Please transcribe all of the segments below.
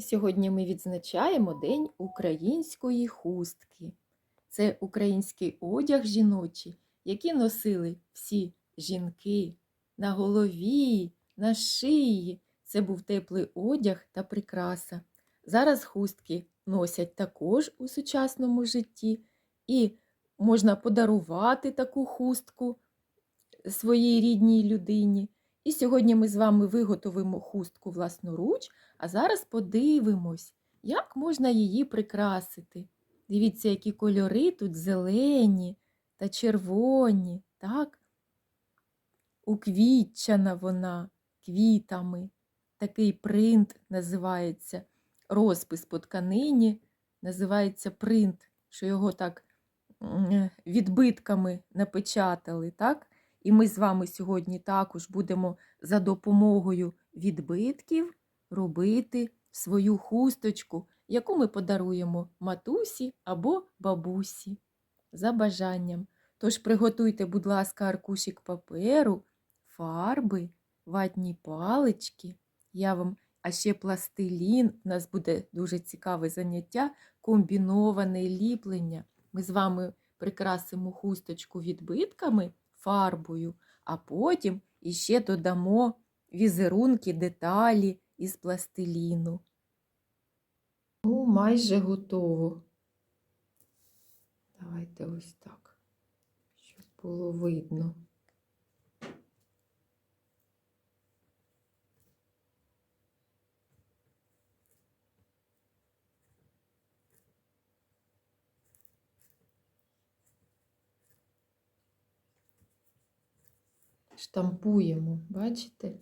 Сьогодні ми відзначаємо День української хустки. Це український одяг жіночий, який носили всі жінки на голові, на шиї. Це був теплий одяг та прикраса. Зараз хустки носять також у сучасному житті, і можна подарувати таку хустку своїй рідній людині. І сьогодні ми з вами виготовимо хустку власноруч, а зараз подивимось, як можна її прикрасити. Дивіться, які кольори тут зелені та червоні, так? Уквітчана вона квітами. Такий принт називається розпис по тканині, називається принт, що його так відбитками напечатали, так? І ми з вами сьогодні також будемо за допомогою відбитків робити свою хусточку, яку ми подаруємо матусі або бабусі за бажанням. Тож приготуйте, будь ласка, аркушик паперу, фарби, ватні палички. Я вам, а ще пластилін. У нас буде дуже цікаве заняття, комбіноване ліплення. Ми з вами прикрасимо хусточку відбитками фарбою, а потім іще додамо візерунки, деталі із пластиліну. Ну, майже готово. Давайте ось так, щоб було видно. Штампуємо, бачите?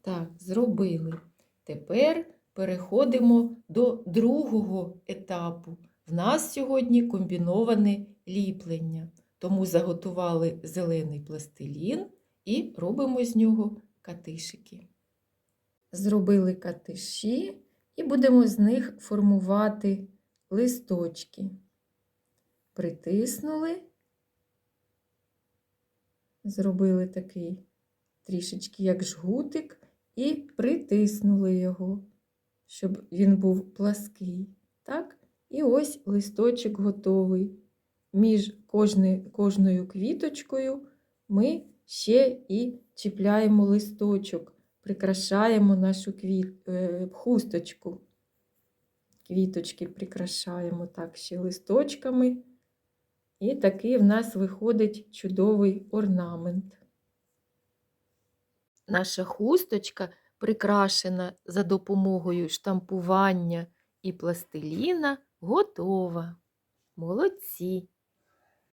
Так, зробили. Тепер переходимо до другого етапу. В нас сьогодні комбіноване ліплення, тому заготували зелений пластилін і робимо з нього катишики. Зробили катиші і будемо з них формувати листочки. Притиснули зробили такий трішечки як жгутик, і притиснули його, щоб він був плаский. Так? І ось листочок готовий. Між кожною, квіточкою ми ще і чіпляємо листочок, прикрашаємо нашу квіт, е, хусточку. Квіточки прикрашаємо так ще листочками. І такий в нас виходить чудовий орнамент. Наша хусточка прикрашена за допомогою штампування і пластиліна готова. Молодці!